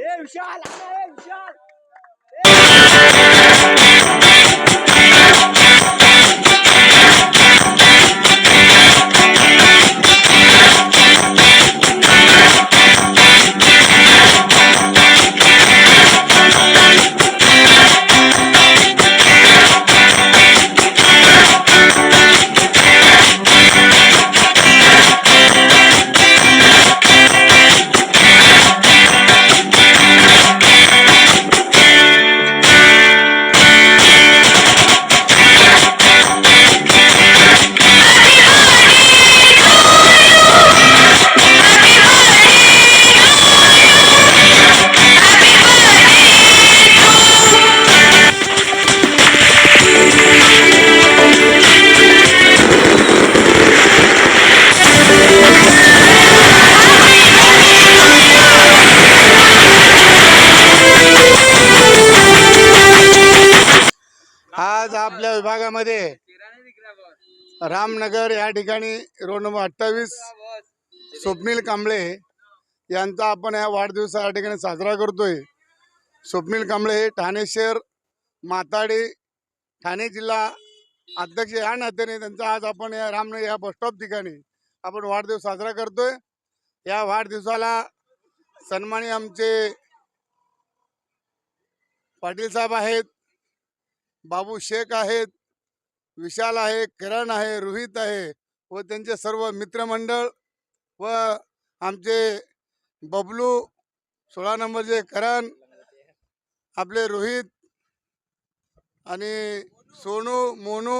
ए विशाल ए विशाल. आज आपल्या विभागामध्ये रामनगर या ठिकाणी रोड नंबर अठ्ठावीस स्वप्नील कांबळे यांचा आपण या वाढदिवसा या ठिकाणी साजरा करतोय. स्वप्नील कांबळे हे ठाणे शहर माताडी ठाणे जिल्हा अध्यक्ष या नात्याने त्यांचा आज आपण या रामनगर या बसस्टॉप ठिकाणी आपण वाढदिवस साजरा करतोय. या वाढदिवसाला सन्मानी आमचे पाटील साहेब आहेत बाबू शेख आहेत विशाल आहे किरण आहे रोहित आहे व त्यांचे सर्व मित्रमंडळ व आमचे बबलू सोळा नंबरचे करण आपले रोहित आणि सोनू मोनू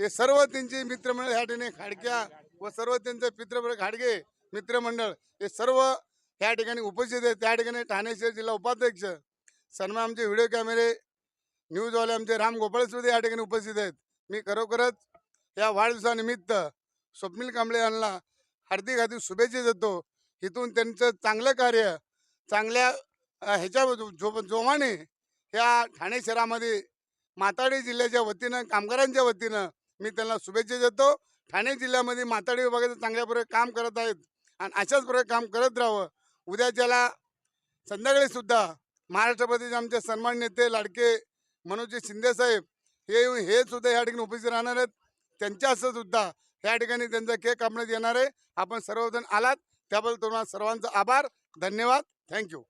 हे सर्व त्यांचे मित्रमंडळ ह्या ठिकाणी खाडक्या व सर्व त्यांचे मित्रमंडळ खाडगे मित्रमंडळ हे सर्व ह्या ठिकाणी उपस्थित आहेत. त्या ठिकाणी ठाणे शहर जिल्हा उपाध्यक्ष सन्मान आमचे व्हिडिओ कॅमेरे न्यूजवाले आमचे राम गोपाळसुद्धा या ठिकाणी उपस्थित आहेत. मी खरोखरच या वाढदिवसानिमित्त स्वप्नील कांबळे यांना हार्दिक हार्दिक शुभेच्छा देतो. इथून त्यांचं चांगलं कार्य चांगल्या ह्याच्या जो जोमाने ह्या ठाणे शहरामध्ये माताडी जिल्ह्याच्या वतीनं कामगारांच्या वतीनं मी त्यांना शुभेच्छा देतो. ठाणे जिल्ह्यामध्ये माताडी विभागाचं चांगल्या प्रकारे काम करत आहेत आणि अशाच प्रकारे काम करत राहावं. उद्याच्याला संध्याकाळी सुद्धा महाराष्ट्र प्रदेश आमचे सन्मान नेते लाडके मनोज शिंदे साहेब हे हे सुद्धा या ठिकाणी उपस्थित राहणार आहेत. त्यांच्या हस्ते सुद्धा या ठिकाणी त्यांचा केक कापण्यात येणार आहे. आपण सर्वजण आलात. त्याबद्दल तुम्हाला सर्वांचा आभार. धन्यवाद. थँक्यू